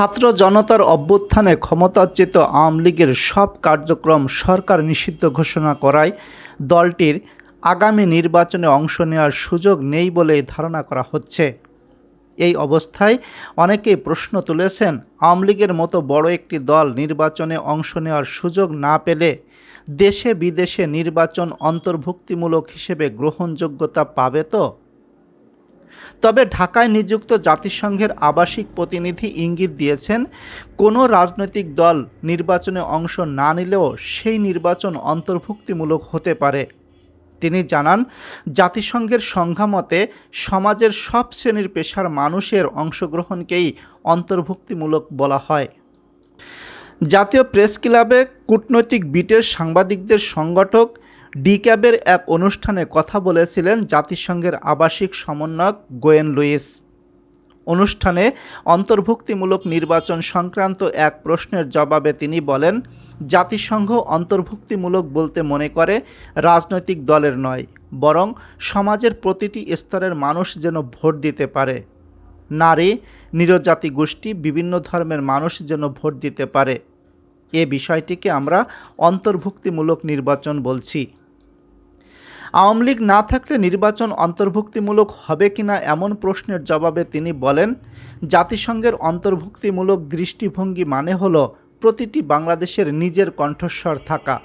ছাত্র জনতার অভ্যুত্থানে ক্ষমতাচ্যুত আওয়ামী লীগের সব কার্যক্রম সরকার নিষিদ্ধ ঘোষণা করায় দলটির আগামী নির্বাচনে অংশ নেওয়ার সুযোগ নেই বলে ধারণা করা হচ্ছে। এই অবস্থায় অনেকেই প্রশ্ন তুলেছেন, আওয়ামী লীগের মতো বড় একটি দল নির্বাচনে অংশ নেওয়ার সুযোগ না পেলে দেশে বিদেশে নির্বাচন অন্তর্ভুক্তিমূলক হিসেবে গ্রহণযোগ্যতা পাবে তো? তবে ঢাকায় নিযুক্ত জাতিসংঘের আবাসিক প্রতিনিধি ইঙ্গিত দিয়েছেন, কোনো রাজনৈতিক দল নির্বাচনে অংশ না নিলেও সেই নির্বাচন অন্তর্ভুক্তিমূলক হতে পারে। তিনি জানান, জাতিসংঘের সংখ্যামতে সমাজের সব শ্রেণির পেশার মানুষের অংশগ্রহণকেই অন্তর্ভুক্তিমূলক বলা হয়। জাতীয় প্রেস ক্লাবে কূটনৈতিক বিটের সাংবাদিকদের সংগঠক ডিক্যাবের এক অনুষ্ঠানে কথা বলেছিলেন জাতিসংঘের আবাসিক সমন্বয়ক গোয়েন লুইস। অনুষ্ঠানে অন্তর্ভুক্তিমূলক নির্বাচন সংক্রান্ত এক প্রশ্নের জবাবে তিনি বলেন, জাতিসংঘ অন্তর্ভুক্তিমূলক বলতে মনে করে রাজনৈতিক দলের নয়, বরং সমাজের প্রতিটি স্তরের মানুষ যেন ভোট দিতে পারে। নারী, নিরজাতি গোষ্ঠী, বিভিন্ন ধর্মের মানুষ যেন ভোট দিতে পারে। এ বিষয়টিকে আমরা অন্তর্ভুক্তিমূলক নির্বাচন বলছি। আওয়ামী লীগ না থাকলে নির্বাচন অন্তর্ভুক্তিমূলক হবে কিনা এমন প্রশ্নের জবাবে তিনি বলেন, জাতিসংঘের অন্তর্ভুক্তিমূলক দৃষ্টিভঙ্গি মানে হল প্রতিটি বাংলাদেশের নিজের কণ্ঠস্বর থাকা।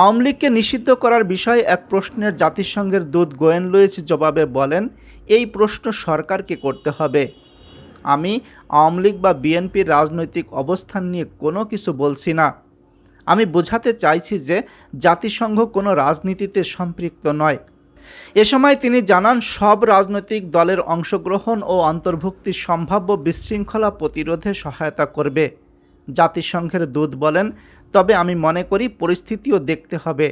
আওয়ামী লীগকে নিষিদ্ধ করার বিষয়ে এক প্রশ্নের জাতিসংঘের দূত গোয়েন লুইস জবাবে বলেন, এই প্রশ্ন সরকারকে করতে হবে। আমি আওয়ামী লীগ বা বিএনপির রাজনৈতিক অবস্থান নিয়ে কোনো কিছু বলছি না। আমি বোঝাতে চাইছি যে জাতিসংঘ কোনো রাজনীতিতে সম্পৃক্ত নয়। এ সময় তিনি জানান, সব রাজনৈতিক দলের অংশগ্রহণ ও অন্তর্ভুক্তি সম্ভাব্য বিশৃঙ্খলা প্রতিরোধে সহায়তা করবে। জাতিসংঘের দূত বলেন, তবে আমি মনে করি পরিস্থিতিও দেখতে হবে।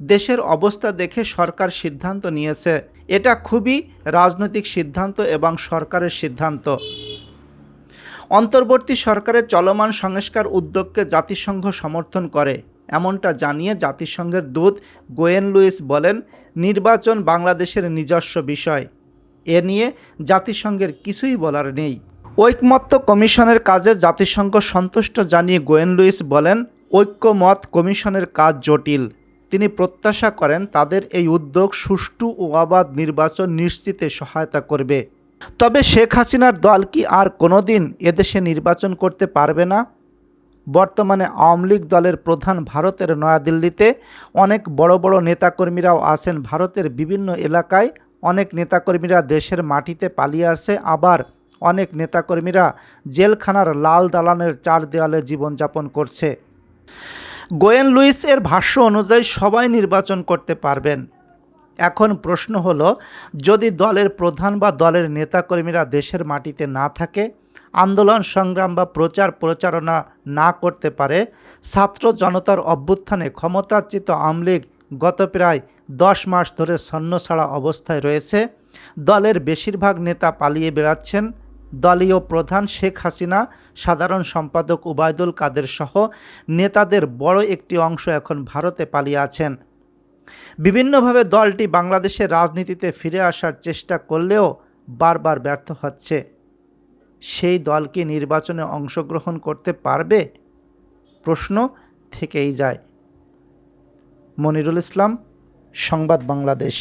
দেশের অবস্থা দেখে সরকার সিদ্ধান্ত নিয়েছে। এটা খুবই রাজনৈতিক সিদ্ধান্ত এবং সরকারের সিদ্ধান্ত। অন্তর্বর্তী সরকারের চলমান সংস্কার উদ্যোগকে জাতিসংঘ সমর্থন করে। এমনটা জানিয়ে জাতিসংঘের দূত গোয়েন লুইস বলেন, নির্বাচন বাংলাদেশের নিজস্ব বিষয়। এ নিয়ে জাতিসংঘের কিছুই বলার নেই। ঐকমত্য কমিশনের কাজে জাতিসংঘ সন্তুষ্ট জানিয়ে গোয়েন লুইস বলেন, ঐক্যমত কমিশনের কাজ জটিল। তিনি প্রত্যাশা করেন তাদের এই উদ্যোগ সুষ্ঠু ও অবাধ নির্বাচন নিশ্চিতে সহায়তা করবে। তবে শেখ হাসিনার দল কি আর কোনোদিন এদেশে নির্বাচন করতে পারবে না? বর্তমানে আওয়ামী লীগ দলের প্রধান ভারতের নয়াদিল্লিতে অনেক বড় বড় নেতাকর্মীরাও আছেন ভারতের বিভিন্ন এলাকায়। অনেক নেতাকর্মীরা দেশের মাটিতে পালিয়ে আসে, আবার অনেক নেতাকর্মীরা জেলখানার লাল দালানের চার দেওয়ালে জীবনযাপন করছে। গোয়েন লুইস এর ভাষ্য অনুযায়ী সবাই নির্বাচন করতে পারবেন। এখন প্রশ্ন হলো, যদি দলের প্রধান বা দলের নেতাকর্মীরা দেশের মাটিতে না থাকে, আন্দোলন, সংগ্রাম বা প্রচার প্রচারণা না করতে পারে, ছাত্র জনতার অভ্যুত্থানে ক্ষমতাচ্যুত আওয়ামী লীগ গত প্রায় দশ মাস ধরে ছন্নছাড়া অবস্থায় রয়েছে। দলের বেশিরভাগ নেতা পালিয়ে বেড়াচ্ছেন। দলীয় প্রধান শেখ হাসিনা, সাধারণ সম্পাদক উবায়দুল কাদের সহ নেতাদের বড় একটি অংশ এখন ভারতে পালিয়ে আছেন। বিভিন্নভাবে দলটি বাংলাদেশের রাজনীতিতে ফিরে আসার চেষ্টা করলেও বারবার ব্যর্থ হচ্ছে। সেই দল কি নির্বাচনে অংশগ্রহণ করতে পারবে? প্রশ্ন থেকেই যায়। মনিরুল ইসলাম, সংবাদ বাংলাদেশ।